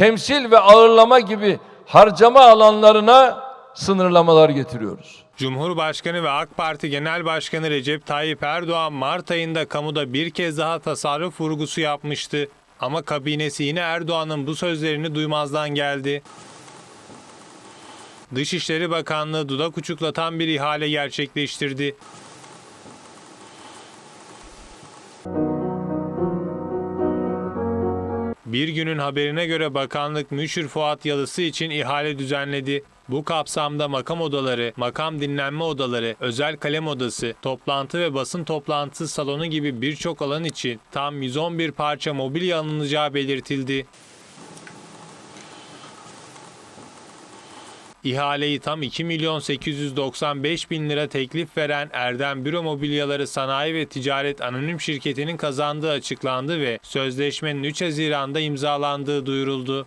temsil ve ağırlama gibi harcama alanlarına sınırlamalar getiriyoruz. Cumhurbaşkanı ve AK Parti Genel Başkanı Recep Tayyip Erdoğan Mart ayında kamuda bir kez daha tasarruf vurgusu yapmıştı. Ama kabinesi yine Erdoğan'ın bu sözlerini duymazdan geldi. Dışişleri Bakanlığı dudak uçuklatan bir ihale gerçekleştirdi. Bir günün haberine göre bakanlık Müşir Fuat Yalısı için ihale düzenledi. Bu kapsamda makam odaları, makam dinlenme odaları, özel kalem odası, toplantı ve basın toplantısı salonu gibi birçok alan için tam 111 parça mobilya alınacağı belirtildi. İhaleyi tam 2 milyon 895 bin lira teklif veren Erdem Büro Mobilyaları Sanayi ve Ticaret Anonim Şirketi'nin kazandığı açıklandı ve sözleşmenin 3 Haziran'da imzalandığı duyuruldu.